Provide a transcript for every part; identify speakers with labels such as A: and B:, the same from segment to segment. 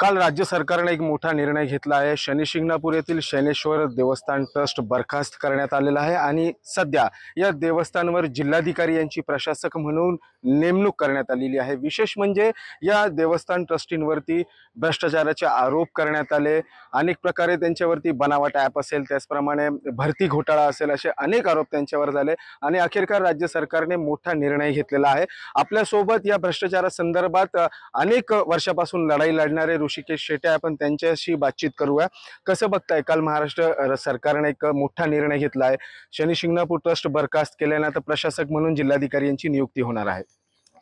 A: काल राज्य सरकारने एक मोठा निर्णय घेतला आहे. शनिशिंगणापूर येथील शनेश्वर देवस्थान ट्रस्ट बरखास्त करण्यात आलेला आहे आणि सध्या या देवस्थानवर जिल्हाधिकारी यांची प्रशासक म्हणून नेमणूक करण्यात आलेली आहे. विशेष म्हणजे या देवस्थान ट्रस्टींवरती भ्रष्टाचाराचे आरोप करण्यात आले. अनेक प्रकारे त्यांच्यावरती बनावट ॲप असेल त्याचप्रमाणे भरती घोटाळा असेल असे अनेक आरोप त्यांच्यावर झाले आणि अखेरकार राज्य सरकारने मोठा निर्णय घेतलेला आहे. आपल्यासोबत या भ्रष्टाचारासंदर्भात अनेक वर्षापासून लढाई लढणारे ऋषिकेश शेटे आपण त्यांच्याशी बातचीत करूया. कसं बघताय? काल महाराष्ट्र सरकारने एक मोठा निर्णय घेतला आहे शनी शिंगणापूर ट्रस्ट बरखास्त केल्यानं आता प्रशासक म्हणून जिल्हाधिकारी यांची नियुक्ती होणार आहे.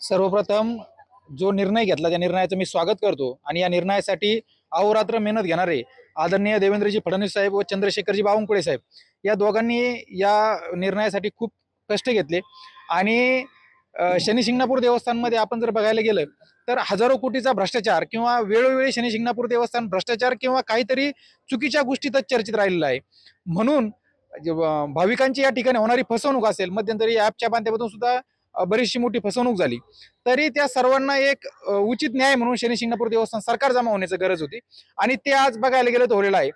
B: सर्वप्रथम जो निर्णय घेतला त्या निर्णयाचं मी स्वागत करतो. आणि या निर्णयासाठी अहोरात्र मेहनत घेणारे आदरणीय देवेंद्रजी फडणवीस साहेब व चंद्रशेखरजी बावनकुळे साहेब. या दोघांनी या निर्णयासाठी खूप कष्ट घेतले. आणि शनिशिंगणापूर शनी शिंगणापूर देवस्थानमध्ये आपण जर बघायला गेलं तर हजारो कोटीचा भ्रष्टाचार किंवा वेळोवेळी शनी शिंगणापूर देवस्थान भ्रष्टाचार किंवा काहीतरी चुकीच्या गोष्टीतच चर्चित राहिलेला आहे. म्हणून भाविकांची या ठिकाणी होणारी फसवणूक असेल मध्यंतरी ॲपच्या माध्यमातून सुद्धा बरीचशी मोठी फसवणूक झाली. तरी त्या सर्वांना एक उचित न्याय म्हणून शनी शिंगणापूर देवस्थान सरकार जमा होण्याची गरज होती. आणि ते आज बघायला गेलं तर होलेलं आहे.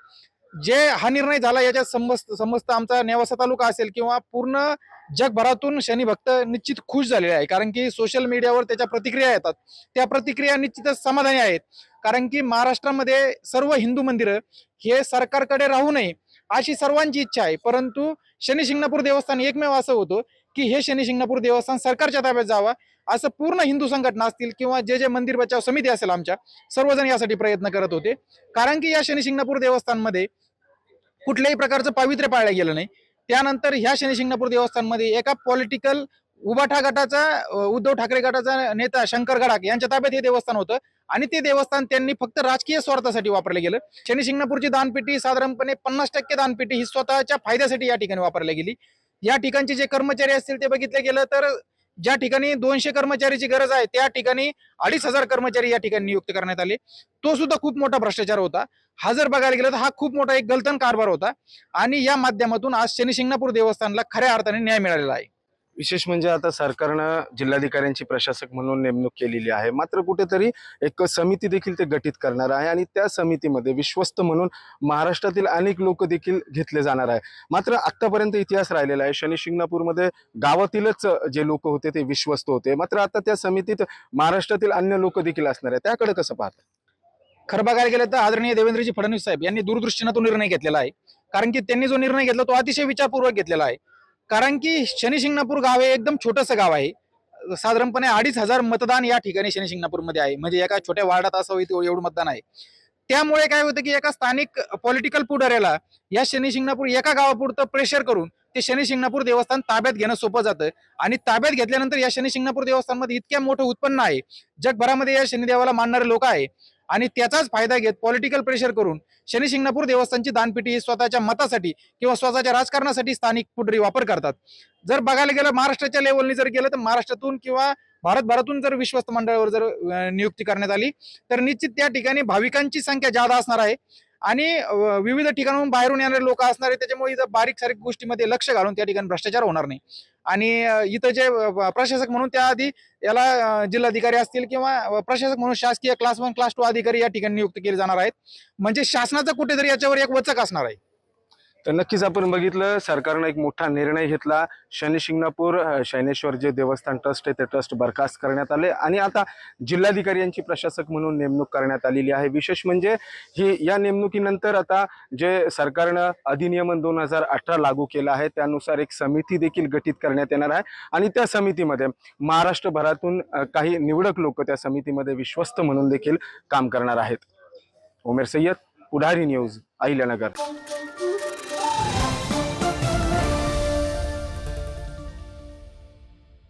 B: जे हा निर्णय झाला याच्यात समस्त समस्त आमचा नेवासा तालुका असेल किंवा पूर्ण जगभरातून शनी भक्त निश्चित खुश झालेले आहे. कारण की सोशल मीडियावर त्याच्या प्रतिक्रिया येतात. त्या प्रतिक्रिया निश्चितच समाधानी आहेत. कारण की महाराष्ट्रामध्ये सर्व हिंदू मंदिरं हे सरकारकडे राहू नये अशी सर्वांची इच्छा आहे. परंतु शनी शिंगणापूर देवस्थान एकमेव असं होतं की हे शनी शिंगणापूर देवस्थान सरकारच्या ताब्यात जावा असं पूर्ण हिंदू संघटना असतील किंवा जे जे मंदिर बचाव समिती असेल आमच्या सर्वजण यासाठी प्रयत्न करत होते. कारण की या शनी शिंगणापूर देवस्थानमध्ये कुठल्याही प्रकारचं पावित्र्य पाळलं गेलं नाही. त्यानंतर ह्या शनी शिंगणापूर देवस्थानमध्ये एका पॉलिटिकल उबाठा गटाचा उद्धव ठाकरे गटाचा नेता शंकर गडाख यांच्या ताब्यात हे देवस्थान होतं. आणि ते देवस्थान त्यांनी फक्त राजकीय स्वार्थासाठी वापरलं गेलं. शनी शिंगणापूरची दानपेटी साधारणपणे पन्नास टक्के दानपेटी ही स्वतःच्या फायद्यासाठी या ठिकाणी वापरली गेली. या ठिकाणचे जे कर्मचारी असतील ते बघितले गेलं तर ज्या ठिकाणी दोनशे कर्मचारीची गरज आहे त्या ठिकाणी अडीच हजार कर्मचारी या ठिकाणी नियुक्त करण्यात आले. तो सुद्धा खूप मोठा भ्रष्टाचार होता. हा जर बघायला गेलं तर हा खूप मोठा एक गलतन कारभार होता. आणि या माध्यमातून आज शनिशिंगणापूर देवस्थानला खऱ्या अर्थाने न्याय मिळालेला आहे.
A: विशेष म्हणजे आता सरकारनं जिल्हाधिकाऱ्यांची प्रशासक म्हणून नेमणूक केलेली आहे. मात्र कुठेतरी एक समिती देखील ते गठीत करणार आहे आणि त्या समितीमध्ये विश्वस्त म्हणून महाराष्ट्रातील अनेक लोक देखील घेतले जाणार आहे. मात्र आत्तापर्यंत इतिहास राहिलेला आहे. शनी शिंगणापूरमध्ये गावातीलच जे लोक होते ते विश्वस्त होते. मात्र आता त्या समितीत महाराष्ट्रातील अन्य लोक देखील असणार आहे त्याकडे कसं पाहतात
B: खरं बघायला गेलं तर आदरणीय देवेंद्रजी फडणवीस साहेब यांनी दूरदृष्टीनं तो निर्णय घेतलेला आहे. कारण की त्यांनी जो निर्णय घेतला तो अतिशय विचारपूर्वक घेतलेला आहे. कारण की शनिशिंगणापूर गाव हे एकदम छोटंसं गाव आहे. साधारणपणे अडीच हजार मतदान या ठिकाणी शनिशिंगणापूरमध्ये आहे. म्हणजे एका छोट्या वार्डात असावं इतकं एवढं मतदान आहे. त्यामुळे काय होतं की एका स्थानिक पॉलिटिकल पुढाऱ्याला या शनिशिंगणापूर एका गावापुरतं प्रेशर करून ते शनिशिंगणापूर देवस्थान ताब्यात घेणं सोपं जातं. आणि ताब्यात घेतल्यानंतर या शनिशिंगणापूर देवस्थानमध्ये इतक्या मोठं उत्पन्न आहे. जगभरामध्ये या शनिदेवाला मानणारे लोक आहे. आणि त्याचाच फायदा घेत पॉलिटिकल प्रेशर करून शनी शिंगणापूर देवस्थानची दानपेटी ही स्वतःच्या मतासाठी किंवा स्वतःच्या राजकारणासाठी स्थानिक पुढरी वापर करतात. जर बघायला गेलं महाराष्ट्राच्या लेवलनी जर गेलं तर महाराष्ट्रातून किंवा भारतभरातून जर विश्वस्त मंडळावर जर नियुक्ती करण्यात आली तर निश्चित त्या ठिकाणी भाविकांची संख्या जादा असणार आहे. आणि विविध ठिकाणाहून बाहेरून येणारे लोक असणार त्याच्यामुळे इथं बारीक सारीक गोष्टीमध्ये लक्ष घालून त्या ठिकाणी भ्रष्टाचार होणार नाही. आणि इथं जे प्रशासक म्हणून त्याआधी याला जिल्हाधिकारी असतील किंवा प्रशासक म्हणून शासकीय क्लास वन क्लास टू अधिकारी या ठिकाणी नियुक्त केले जाणार आहेत. म्हणजे शासनाचं कुठेतरी याच्यावर एक वचक असणार आहे.
A: तर नक्कीच आपण बघितलं सरकारनं एक मोठा निर्णय घेतला. शनी शिंगणापूर शैनेश्वर जे देवस्थान ट्रस्ट आहे ते ट्रस्ट बरखास्त करण्यात आले. आणि आता जिल्हाधिकारी यांची प्रशासक म्हणून नेमणूक करण्यात आलेली आहे. विशेष म्हणजे ही या नेमणुकीनंतर आता जे सरकारनं अधिनियमन दोन हजार अठरा लागू केलं आहे त्यानुसार एक समिती देखील गठीत करण्यात येणार आहे. आणि त्या समितीमध्ये महाराष्ट्रभरातून काही निवडक लोक त्या समितीमध्ये विश्वस्त म्हणून देखील काम करणार आहेत. उमेर सय्यद पुढारी न्यूज अहिल्यानगर.